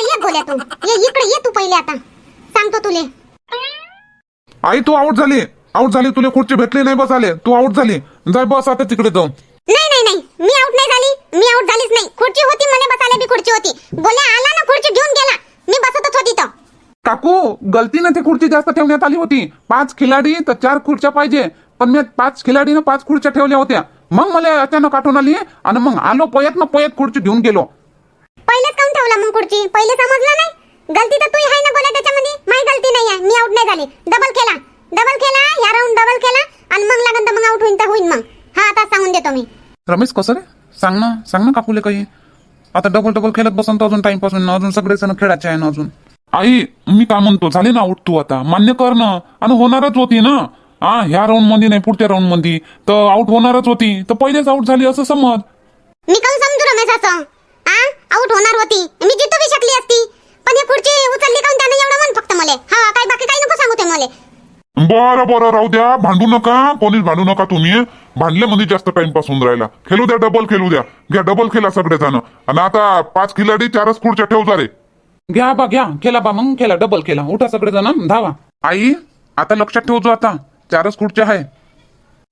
इकडे ये तू. ये इकडे ये तू पहिले आता. सांगतो तुले. आई तू आऊट झाली. आऊट झाली तुला खुर्ची भेटली नाही बस आले तू आऊट झाली. जाय बस आता तिकडे जाऊन. नाही नाही नाही. मी आउट नाही झाली. मी आउट झालीच नाही. खुर्ची होती मला बसायला बी खुर्ची होती. गोल्या आला ना खुर्ची घेऊन गेला. मी बसतच होती तर काकू गलतीनं ती खुर्ची जास्त ठेवण्यात आली होती. पाच खिलाडी तर चार खुर्च्या पाहिजे. पण मी पाच खिलाडीनं पाच खुर्च्या ठेवल्या होत्या. मग मला अचानक आठवण आली आणि मग आलो पयत ना पयत खुर्ची घेऊन गेलो. पहिलेच काऊन ठेवला मग खुर्ची? पहिले समजलं नाही? गलती तर तू आहे ना गोल्या त्याच्यामध्ये? माझी गलती नाही आहे मी आउट नाही झाली. डबल केला. डबल केला ह्या राऊंड डबल केला आणि मग लागन तर मग आउट होईन तर होईन मग. हा आता सांगून देतो मी. रमेश कसं रे? सांग ना. सांग ना काकूले काही. आता डबल डबल खेळत बसन तर अजून टाइमपासून अजून सगळे जण खेळायचे आहे ना अजून. आई मी काय म्हणतो? झाले ना आऊट तू आता. मान्य कर ना. आणि होणारच होती ना? हा ह्या राऊंडमध्ये नाही पुढच्या राऊंडमध्ये. तर आऊट होणारच होती. तर पहिलेच आऊट झाली असं समज. मी काऊन समजू रमेश असं? आ? आउट होणार होती. मी जितू बी शकली असती. पण ही खुर्ची उचलली काऊन त्यानं एवढं म्हण फक्त मले. हा काय बाकी काही नको सांगू ते मले. बरं बरं राहू द्या. भांडू नका. कोणीच भांडू नका तुम्ही. भांडल्यामध्ये जास्त टाइमपास होऊन राहिला. खेळू द्या डबल खेळू द्या. घ्या डबल खेळा सगळे जण आणि आता पाच खिलाडी चारच खुर्च्या ठेवता रे. घ्या बा घ्या. केला बा मग. केला डबल केला उठा सगळे जण धावा. आई आता लक्षात ठेवतो आता. चारच खुर्च्या आहे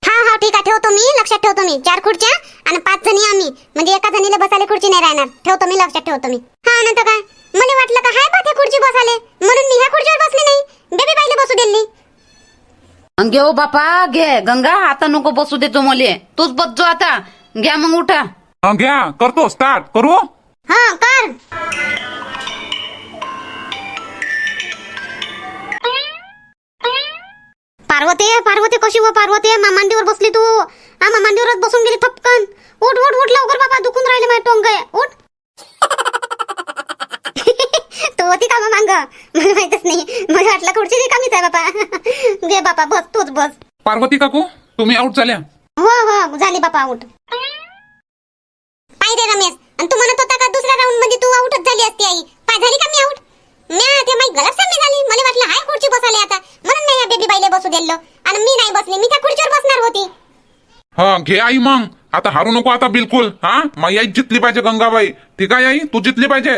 हा हा ठीक आहे ठेवतो मी लक्षात ठेवतो मी. चार खुर्च्या आणि पाच जणी आम्ही. म्हणजे एका जणीला बसायला खुर्ची नाही राहणार. ठेवतो मी लक्षात ठेवतो मी. हा नंतर काय? मला वाटलं का हाय पा ते खुर्ची बसाले म्हणून मी ह्या खुर्चीवर बसले नाही. बेबी बाईला बसू दिली. घे हो बापा घे. गंगा आता नको बसू देतो मले. तूच बसजो आता. घ्या मग उठा. घ्या. करतो स्टार्ट करू? हा कर. पार्वती पार्वती कशी व पार्वती? मामांडीवर बसली तू. हा मामांडीवरच बसून गेली फपकन उठ उठ उठ लवकर बाबा दुखून राहिले माझे टोंग. उठ. तू होती का मांग? मला माहितच नाही. मला वाटलं खुर्ची रिकामीच आहे बापा घे बापा बस तूच बस. पार्वती काकू तुम्ही आऊट झाल्या. हो हो झाली बापा आऊट पाय रे रमेश. आणि तू म्हणत होता का दुसऱ्या राऊंडमध्ये तू आऊटच झाली असती आई? पाय झाली का मी आऊट म्या ते माई गलत मी झाली. मला वाटलं हाय खुर्ची आता. म्हणून नाही या बेबी बाईला बसू दिलं आणि मी नाही बसली मी त्या खुर्चीवर बसणार होती. हा घे आई मग. आता हारू नको आता बिलकुल हा? माई आई जितली पाहिजे गंगाबाई. ठीक आहे आई? तू जितली पाहिजे.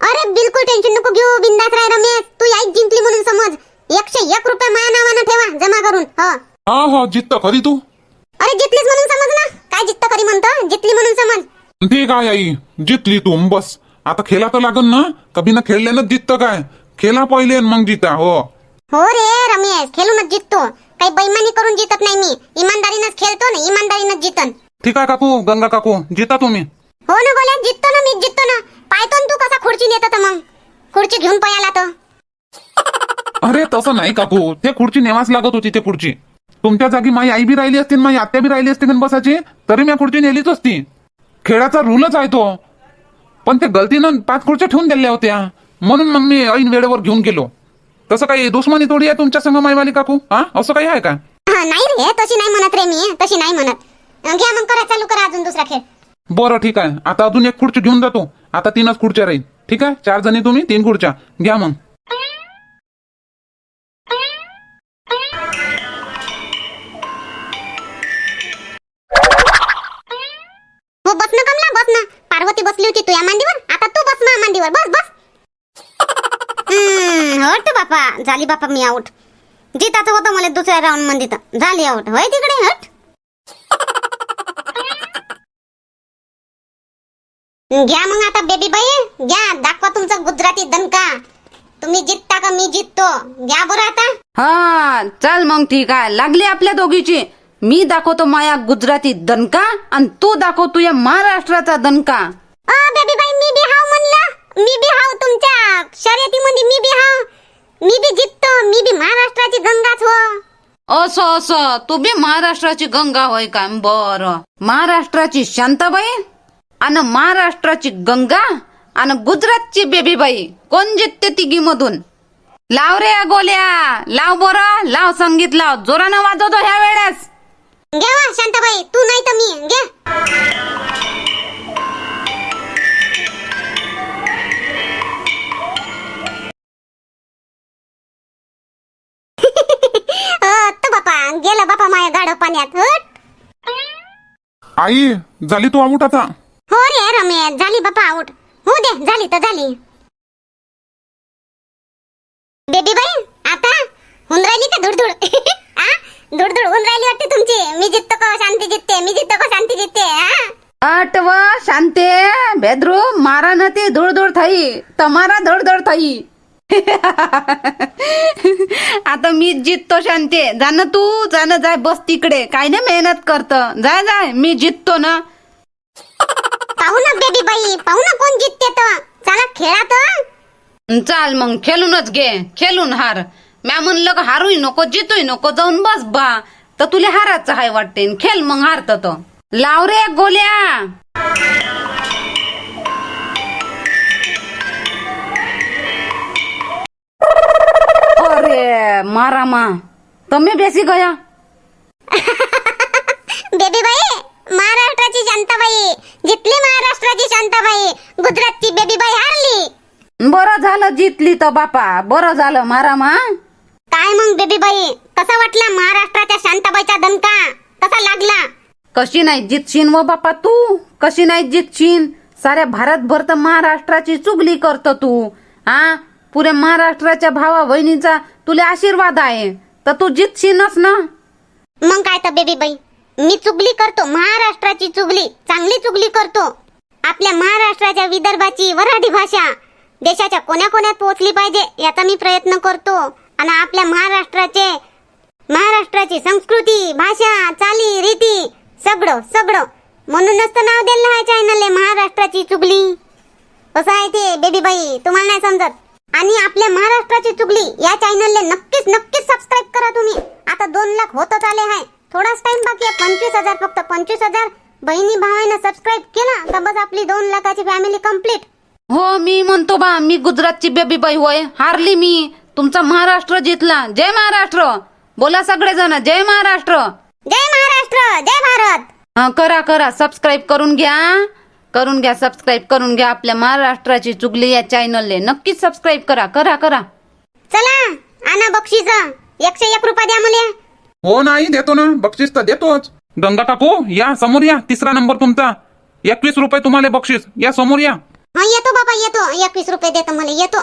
अरे बिलकुल टेन्शन नको घेऊ बिंदास राय रमेश. तू आई जिंकली म्हणून समज. एकशे एक रुपये माझ्या नावानं ठेवा जमा करून. हो. हा हा जित्त खरी तू. अरे जितलीच म्हणून समज ना. काय जित्त करी म्हणतो? जितली म्हणून समज. ठीक आहे आई जितली तू बस. आता खेळा तर लागन ना? कभी ना खेळल्यानं जिततं काय. खेळा पहिले आणि मग जिता हो. हो रे रमेश खेळूनच जिततो. काही बैमानी करून जितत नाही मी. इमानदारीनंच खेळतो ना इमानदारीनंच जितन. ठीक आहे काकू गंगा काकू जिता तुम्ही. हो ना गोल्या जिततो ना मी जिततो ना. पाहतो ना तू कसा खुर्ची नेतो तर मग. खुर्ची घेऊन पयाला तर अरे तसं नाही काकू. ते खुर्ची नेवाच लागत होती ते खुर्ची. तुमच्या जागी माझी आई बी राहिली असती आणि माझी आत्या बी राहिली असती गण बसायची तरी मी खुर्ची नेलीच असती. खेळाचा रूलच आहे तो. पण ते गलतीनं पाच खुर्च्या ठेवून दिल्या होत्या. म्हणून मग मी ऐन वेळेवर घेऊन गेलो. तसं काही दुश्मनी थोडी आहे तुमच्या संग मायवाली काकू? हा? असं काही आहे का? हा, नाही रे तशी नाही म्हणत रे मी. तशी नाही म्हणत. अं, घ्या मग करा चालू करा अजून दुसरा खेळ. बरं ठीक आहे. आता अजून एक खुर्ची घेऊन जातो. आता तीनच खुर्च्या राहील ठीक आहे? चार जणी तुम्ही तीन खुर्च्या. घ्या मग. होती तू या मांडीवर? आता तू बस ना मांडीवर. बस बस. हट बापा. झाली बापा मी आऊट जिताचं होतं मला दुसऱ्या राऊंडमध्ये तर. झाली आऊट होय तिकडे हट. घ्या मग आता बेबी बाई. घ्या दाखवा तुमचा गुजराती दणका. तुम्ही जितता का मी जिततो. घ्या बरं आता. हा चल मग ठीक आहे. लागली आपल्या दोघीची. मी दाखवतो माया गुजराती दणका आणि तू दाखवतो या महाराष्ट्राचा दणका अ बेबी बाई मी बी हाव म्हणलं मी बी हाव तुमच्या शर्यतीमध्ये मी बी हाव. मी बी जिततो मी बी महाराष्ट्राची गंगाच हो. असं असं. तू बी महाराष्ट्राची गंगा होय का? बर. महाराष्ट्राची शांताबाई आणि महाराष्ट्राची गंगा आणि गुजरातची बेबीबाई. कोण जितते तिघी मधून लाव रे गोल्या लाव बर. लाव संगीत लाव. जोरानं वाजवतो ह्या वेळेस. घ्या शांताबाई. तू नाही तर मी. घ्या आई झाली तू आऊट आता? हो रे रमेश झाली बापा आऊट. हो दे झाली तर झाली. बेबी बाई आता? होऊन राहिली का धुड धुड धुड होऊन राहिली वाटते तुमची. मी जिततो का शांती जितते मी जिततो का शांती जितते हा अटव शांते बेदरू मारा न ते धुड थाई. तमारा धडधड थाई. आता मी जिततो शांते जाण तू जाण जाय बस तिकडे. काय नाही मेहनत करत. जाय जाय मी जिततो ना. पाहू ना बेबी बाई पाहू ना कोण जितते तर. चला खेळा तर. चाल मग खेळूनच घे. खेळून हार. म्या म्हणलं का हारूही नको जितूही नको जाऊन बस बा. तर तुला हाराचं हाय वाटते. खेळ मग हारत तो. लाव रे गोल्या. अरे मारा मा તમે બેસી ગયા बेबी बाई महाराष्ट्राची शांताबाई जितली महाराष्ट्राची शांताबाई गुजरातची बेबी बाई हारली बरं झालं जितली तर बापा बरं झालं मारा मा काय मग बेबी बाई कसा वाटला महाराष्ट्राच्या शांताबाईचा दणका कसा लागला कशी नाही जितशीन व बापा तू कशी नाही जितशीन साऱ्या भारतभर तर महाराष्ट्राची चुगली करतो तू हा पुऱ्या महाराष्ट्राच्या भावा बहिणीचा तुला आशीर्वाद आहे. तर तू जितशीनच ना. मग काय तर बेबी बाई? मी चुगली करतो महाराष्ट्राची चुगली चांगली चुगली करतो. आपल्या महाराष्ट्राच्या विदर्भाची वऱ्हाडी भाषा देशाच्या कोण्या कोण्यात पोहोचली पाहिजे याचा मी प्रयत्न करतो. आणि आपल्या महाराष्ट्राचे महाराष्ट्राची संस्कृती भाषा चाली रीती सगळं सगळं. म्हणूनच तर नाव दिलं आहे चॅनलले महाराष्ट्राची चुगली. कसं आहे ते बेबी बाई? तुम्हाला नाही समजत? आणि आपल्या महाराष्ट्राची चुगली या चॅनलला नक्कीच नक्कीच सबस्क्राईब करा तुम्ही. आता दोन लाख होतच आले आहे. थोडाच टाइम बाकी आहे. पंचवीस हजार फक्त पंचवीस हजार. बहिणी भावानं सबस्क्राईब केला तर बस आपली दोन लाखाची फॅमिली कंप्लीट हो मी म्हणतो बा मी गुजरातची बेबी बाई होय. हारली मी. तुमचा महाराष्ट्र जितला. जय महाराष्ट्र. बोला सगळेजण जय महाराष्ट्र. जय महाराष्ट्र जय भारत. हा करा करा. सबस्क्राईब करून घ्या. करून घ्या सबस्क्राईब करून घ्या. आपल्या महाराष्ट्राची चुगली या चॅनलले नक्कीच सबस्क्राईब करा करा करा. चला आणा बक्षीस. एकशे एक रुपया द्या मुले. हो नाही देतो ना. बक्षीस तर देतोच. गंगा काकू या समोर या. तिसरा नंबर तुमचा. एकवीस रुपये तुम्हाला बक्षीस. या समोर या. हा येतो बाबा येतो. एकवीस रुपये देतो मला येतो.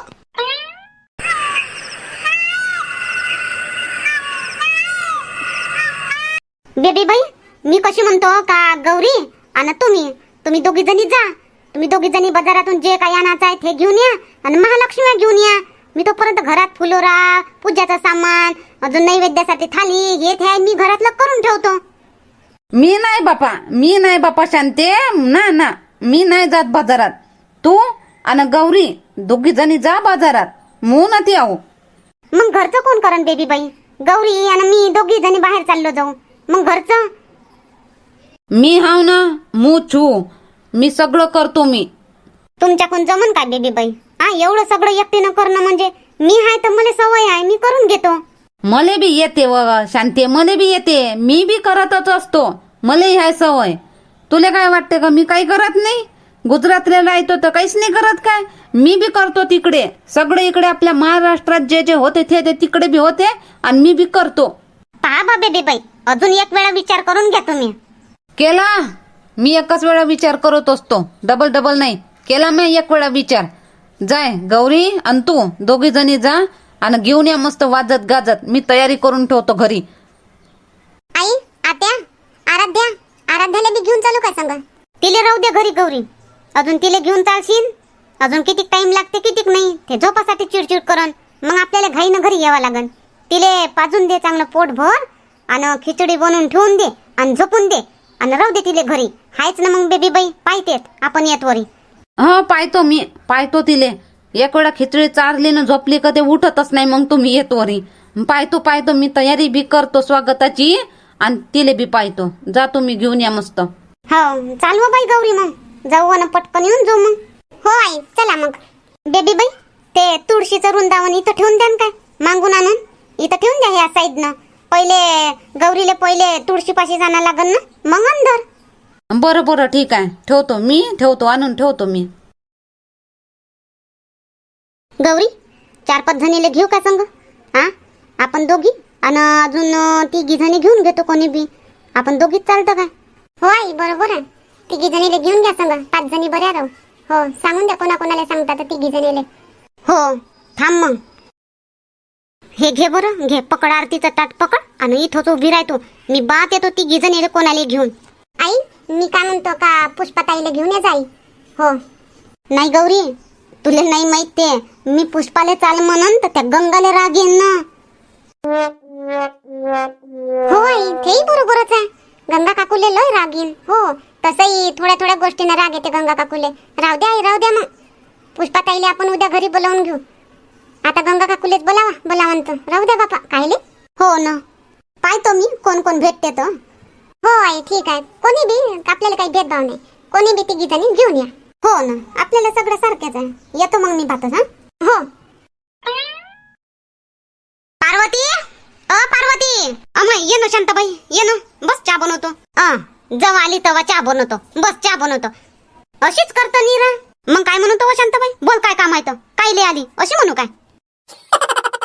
बेबी बाई मी कशी म्हणतो? का गौरी? आणि तुम्ही. तुम्ही दोघी जणी जा. तुम्ही दोघी जणी बाजारातून जे काही आणायचं आहे ते घेऊन या आणि महालक्ष्मी घेऊन या. मी तोपर्यंत घरात फुलोरा पूजाचं सामान अजून नैवेद्यासाठी थाली हे ते मी घरातलं करून ठेवतो. मी नाही बापा मी नाही बापा शांते. ना ना मी नाही जात बाजारात. तू आणि गौरी दोघी जणी जा बाजारात. मू ना ती आहो मग घरचं कोण करण बेबी बाई गौरी आणि मी दोघी जणी बाहेर चाललो जाऊ. मग घरचं? मी हाव ना मू छू. मी सगळं करतो मी. तुमच्याकडून जमन काय बेबी बाई हा एवढं सगळं एकटीनं करणं म्हणजे मी आहे तर मला सवय आहे मी करून घेतो. मले बी येते व शांते मले बी येते. मी बी करतच असतो. मले हाय सवय. तुला काय वाटते का मी काही करत नाही? गुजरातला येतो तर काहीच नाही करत काय? मी बी करतो तिकडे. सगळे इकडे आपल्या महाराष्ट्रात जे जे होते ते ते तिकडे बी होते आणि मी बी करतो. पहा बा बेबी बाई अजून एक वेळा विचार करून घ्या तुम्ही. केला? मी एकच वेळा विचार करत असतो. डबल डबल नाही. केला मी एक वेळा विचार. जाय गौरी आणि तू दोघी जणी जा आणि घेऊन या मस्त वाजत गाजत. मी तयारी करून ठेवतो घरी. आई आत्या आराध्या आराध्याला बी घेऊन चालू काय सांगा? तिले राहू दे घरी गौरी. अजून तिले घेऊन चालशील? अजून किती टाइम लागते कितीक नाही? ते झोपासाठी चिडचिड करन. मग आपल्याला घाईनं घरी यावं लागन. तिले पाजून दे चांगलं पोट भर आणि खिचडी बनवून ठेवून दे आणि झोपून दे. आणि राहू दे तिले घरी. हायच ना मग बेबी बाई पाहतेत आपण येत वरी. हा पाहतो मी. पाहतो तिले. एक वेळा खिचडी चारली ना झोपली का ते उठतच नाही मग तुम्ही येतो वरी. पाहतो पाहतो. मी तयारी बी करतो स्वागताची आणि तिले बी पाहतो. जा तुम्ही घेऊन या मस्त. हो चालव बाई गौरी मग. जाऊ आणि पटकन येऊन जाऊ मग. हो आई चला मग. बेबी बाई ते तुळशीचं वृंदावन इथं ठेवून द्या न काय? मागून आणून. इथं ठेवून द्या ह्या साईडनं. पहिले गौरीले पहिले तुळशीपाशी जाणं लागन ना? मग अंदर बरं बरं ठीक आहे. ठेवतो मी ठेवतो आणून ठेवतो मी. गौरी चार पाच जणीले घेऊ का संग? हा? आपण दोघी? आणि अजून तिघी जणी घेऊन घेतो कोणी बी. आपण दोघीच चालतं काय? हो आई बरोबर आहे. तिघी जणीले घेऊन घ्या संग. पाच जणी बऱ्या राहू. हो सांगून द्या कोणा कोणाला सांगता तर तिघी जणीले. हो थांब मग. हे घे बरं घे. पकड आरतीचं ताट पकड. आणि इथंच उभी राहतो मी बात येतो ती गिजन येते कोणाला घेऊन. आई मी काय म्हणतो का पुष्पाताईला घेऊन ये जाई? हो. नाही गौरी तुला नाही माहीत ते. मी पुष्पाले चाल म्हणून तर त्या गंगाले राग येईन ना. हो आई तेही बरोबरच आहे. गंगा काकूले लय राग येईन. हो तसंही थोड्या थोड्या गोष्टीनं राग येते गंगा काकूले. राहू द्या आई राहू द्या मग. पुष्पाताईले आपण उद्या घरी बोलावून घेऊ. आता गंगा काकूलेच बोलावा बोलावंत. राहू द्या बापा कायले? हो ना. पाहतो मी कोण कोण भेटते तर. हो आई ठीक आहे. कोणी बी आपल्याला काही भेदभाव नाही. कोणी बी तिघी जणी घेऊन या. हो ना. आपल्याला सगळं सारखेच आहे. येतो मग मी पाहतो हा? हो. पार्वती? अ पार्वती! अमय ये ना शांताबाई ये ना. बस चहा बनवतो. अ जेव्हा आली तेव्हा चहा बनवतो. बस चहा बनवतो. अशीच करतो नीरा. मग काय म्हणतो हो शांताबाई? बोल काय काम आहे तर. काय ले आली? अशी म्हणू काय?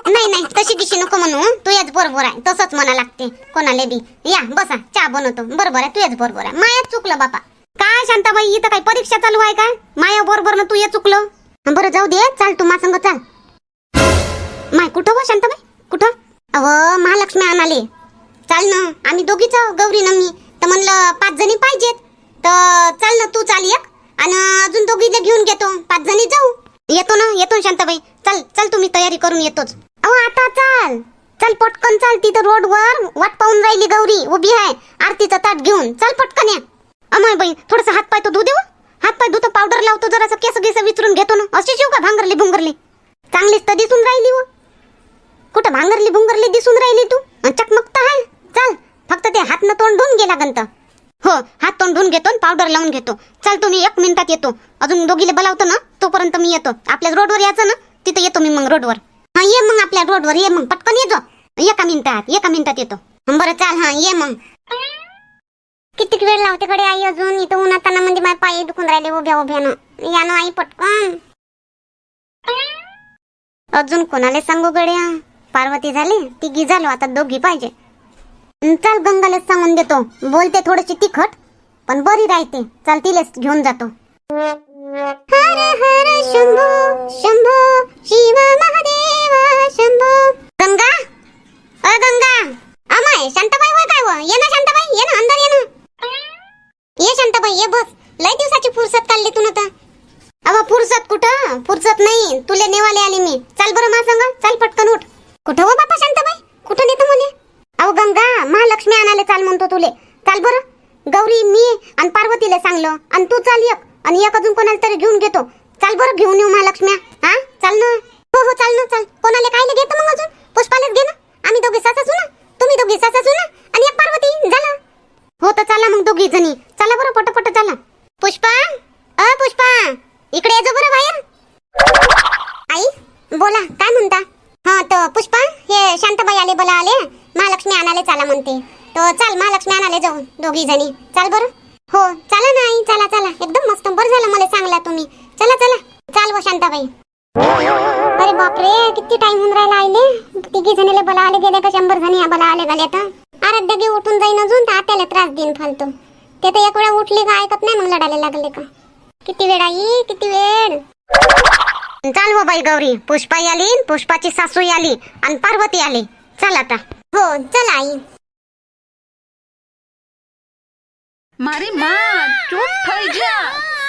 नाही नाही तशी गिशी नको म्हणू तू याच बरोबर आहे. तसंच म्हणा लागते. कोणाला बी. या बसा. चहा बनवतो. बरोबर आहे तू याच बरोबर आहे. मायाच चुकलं बापा. काय शांताबाई इथं काय परीक्षा चालू आहे काय? माया बरोबर ना तू ये चुकलं. बरं जाऊ दे. चाल तू मासंग चाल. माय कुठं व शांताबाई? कुठं? अव महालक्ष्मी आणाले. चाल ना. आम्ही दोघीच गौरी ना मी. तर म्हणलं पाच जणी पाहिजेत. तर चाल ना तू चाल एक. आणि अजून दोघीला घेऊन घेतो. पाच जणी जाऊ. येतो ना येतो ना शांताबाई. चल चल तुम्ही तयारी करून येतोच. अहो आता चाल. चल पटकन चाल तिथं रोडवर. वाट पाहून राहिली गौरी. उभी आहे. आरतीचं ताट घेऊन. चल पटकन या. अमाय बाई थोडस हात पाय तो धू देऊ. हात पाय धुतो पावडर लावतो जरासं केस गेस विचरून घेतो ना. अशी शिव का भांगरली भुंगरली? चांगलीच तर दिसून राहिली व कुठं भांगरली भुंगरली दिसून राहिली तू? चकमकत आहे चल फक्त ते हात न तोंड धुवून गेला गंत हो हात तोंड धुवून घेतो पावडर लावून घेतो. चल तुम्ही एक मिनिटात येतो. अजून दोघीला बोलावतो ना तोपर्यंत मी येतो. आपल्या रोडवर यायचं ना तिथं येतो मी मग रोडवर हा ये मग आपल्या रोडवर ये मग पटकन येतो एका मिनिटात एका मिनिटात येतो. बरं चाल हा ये मग. किती वेळ लावते कडे आई अजून? इथं उन्हाताना म्हणजे माझे पाय दुखून राहिले उभ्या उभ्यानं. या ना आई पटकन. अजून कोणाला सांगू गड्या? पार्वती झाली? तिघी झालो आता दोघी पाहिजे. चल गंगाला सांगून देतो. बोलते थोडीशी तिखट पण बरी राहते. चल तिलेच घेऊन जातो. हर हर शंभो शंभो शिव महादेव. शंभो. गंगा? अ गंगा. अमाय शांताबाई होय काय व. ये ना शांताबाई. ये ना अंदर ये ना. ये शांताबाई ये बस. लय दिवसाची फुरसत काढली तू आता अव फुरसत कुठं? फुरसत नाही. तुले नेवाले आली मी. चल बरं मा संग. चल पटकन उठ. कुठं हो बापा शांताबाई? कुठं नेतो म्हणे? अहो गंगा महालक्ष्मी आणायला चाल म्हणतो तुले. चाल बरं. गौरी मी आणि पार्वतीला सांगलो. आणि तू चाल एक. आणि एक अजून कोणाला तरी घेऊन घेतो. चाल बरं घेऊन येऊ महालक्ष्म्या. हा? चाल ना. हो हो चाल ना चाल. कोणाला कायला घेतो मग अजून? पुष्पालाच घे ना. आम्ही दोघे सासू ना. तुम्ही दोघे सासू ना. आणि एक पार्वती. झाला. हो तर चला मग दोघी जणी. चला बरं पटपट चला. पुष्पा? अ पुष्पा? इकडे येजो बरं बाहेर. आई बोला काय म्हणता? हा तर पुष्पा हे शांताबाई आले बोला आले. महालक्ष्मी आणाले चाला म्हणते. तो चाल महालक्ष्मी आणाले जाऊ दोघी जणी. चाल बरं. हो चला ना आई चला चला. एकदम मस्त. बरं झालं मला सांगला तुम्ही. चला चला. चाल व शांताबाई. अरे बापरे किती टाइम होऊन राहिला आईले तिघी जणीले बोला आले गेले का शंभर जणी बोला आले गेले तर आराध्य गे उठून जाईन अजून तर आत्याला त्रास देईन फालतू ते तर एक वेळा उठली का ऐकत नाही मग लढायला लागले का किती वेळ आई किती वेळ चाल हो बाई गौरी पुष्पा आली पुष्पाची सासू आली आणि पार्वती आली चल आता हो चल आई મારી માં ચૂપ થઈ જા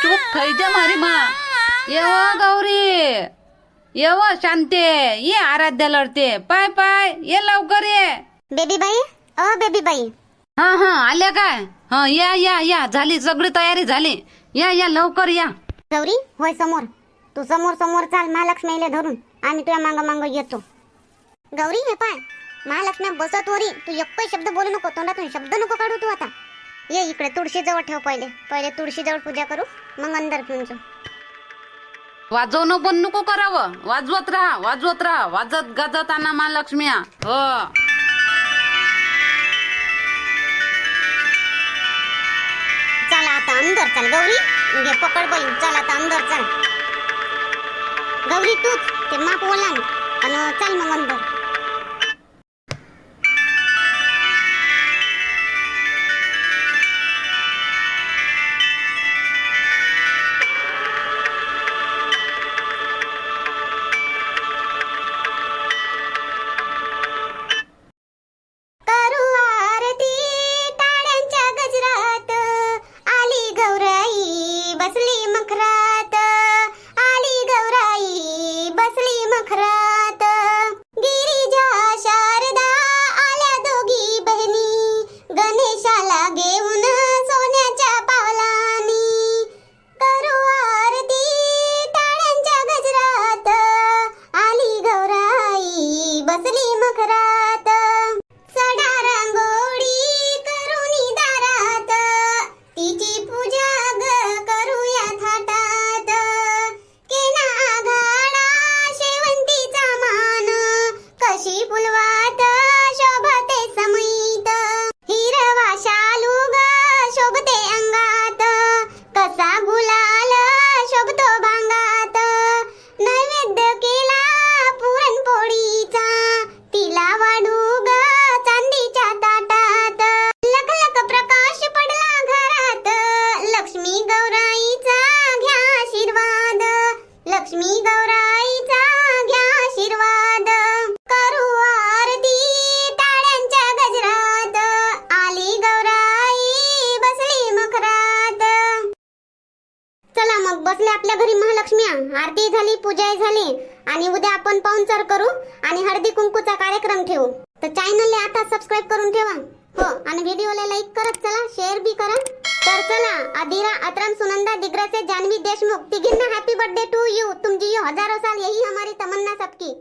ચૂપ થઈ જા મારી માં येव गौरी. येव शांते. ये आराध्या लढते. पाय पाय. ये लवकर ये. बेबी बाई अ बेबी बाई हा हा. आल्या काय? हा या या या. झाली. सगळी तयारी झाली. या या. लवकर या. गौरी होय समोर. तू समोर समोर चाल. महालक्ष्मीला धरून. आणि तुझ्या मांग मांग येतो. गौरी हे पाय. महालक्ष्मी बसत वरी. तू एक शब्द बोलू नको. तोंडातून शब्द नको काढू तू आता. ये इकडे तुळशीजवळ ठेव पहिले. पहिले तुळशीजवळ पूजा करू. मग अंदर घेऊन जाऊ. वाजवणं पण नको करावं. वाजवत राहा वाजवत राहा. वाजत गाजत आणा महालक्ष्मी हो. चला आता अंदर चल गौरी. घे पकड बाई चल आता अंदर चल. गौरी तूच. ते माप ओलांड. आणि चल मग अंदर. आरती झाली पूजा झाली आणि उद्या आपण पाहुणचार करू आणि हळदी कुंकूचा कार्यक्रम ठेवू. तर चॅनलला आता सबस्क्राईब करून ठेवा. हो आणि व्हिडिओला लाईक करत चला शेअर बी करा. तर चला अधीरा अतरम सुनंदा दिग्रसे जानवी देशमुख तिघींना हॅपी बर्थडे टू यू तुमची यू हजारो साल यही हमारी तमन्ना सबकी.